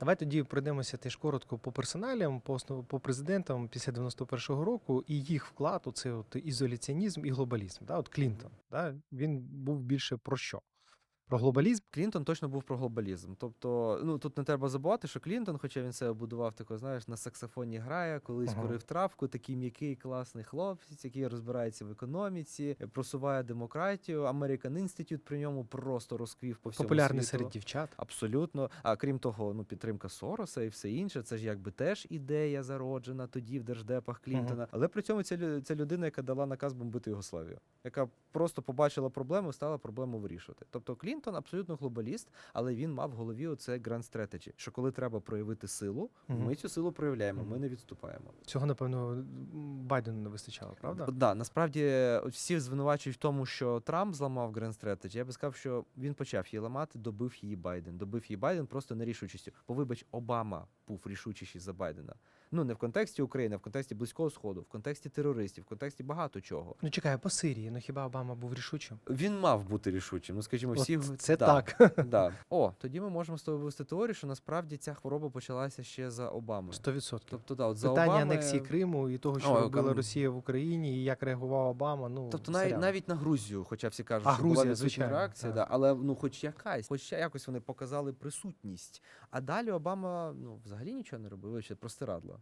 Давай тоді пройдемося теж коротко по персоналям, по основ... по президентам після 91-го року і їх вклад у цей от ізоляціонізм і глобалізм. Да? От Клінтон, да? він був більше про що? Про глобалізм? Клінтон точно був про глобалізм. Тобто, ну тут не треба забувати, що Клінтон, хоча він себе будував тако, знаєш, на саксофоні грає, колись Ага. курив травку, такий м'який класний хлопець, який розбирається в економіці, просуває демократію. American Institute при ньому просто розквів по всьому Популярний світу. серед дівчат. Абсолютно. А крім того, ну підтримка Сороса і все інше, це ж якби теж ідея зароджена тоді в держдепах Клінтона. Але при цьому лю- це людина, яка дала наказ бомбити Югославію, яка просто побачила проблему, стала проблему вирішувати. Тобто Клінтон абсолютно глобаліст, але він мав в голові оце grand strategy, що коли треба проявити силу, Мгм. ми цю силу проявляємо, ми не відступаємо. Цього, напевно, Байдену не вистачало, правда? Д- Да, насправді всі звинувачують в тому, що Трамп зламав Grand Strategy. Я би сказав, що він почав її ламати, добив її Байден. Добив її Байден просто нерішучістю. Бо вибач, Обама був рішучіший за Байдена. Ну не в контексті України, а в контексті близького сходу, в контексті терористів, в контексті багато чого. Ну чекай, по Сирії, ну хіба Обама був рішучим? Він мав бути рішучим. Ну скажімо, От всі це да, так. Да. О, тоді ми можемо з тобою вивести теорію, що насправді ця хвороба почалася ще за Обами. 100%. Тобто, да, от за Питання Обами... анексії Криму і того, що Ой, робила Росія в Україні, і як реагував Обама. Ну Тобто навіть навіть на Грузію, хоча всі кажуть, А, що Грузія, була звичайно, реакція, так. да, але ну хоч якась, хоч якось вони показали присутність. А далі Обама ну взагалі нічого не робив, ще простирадло.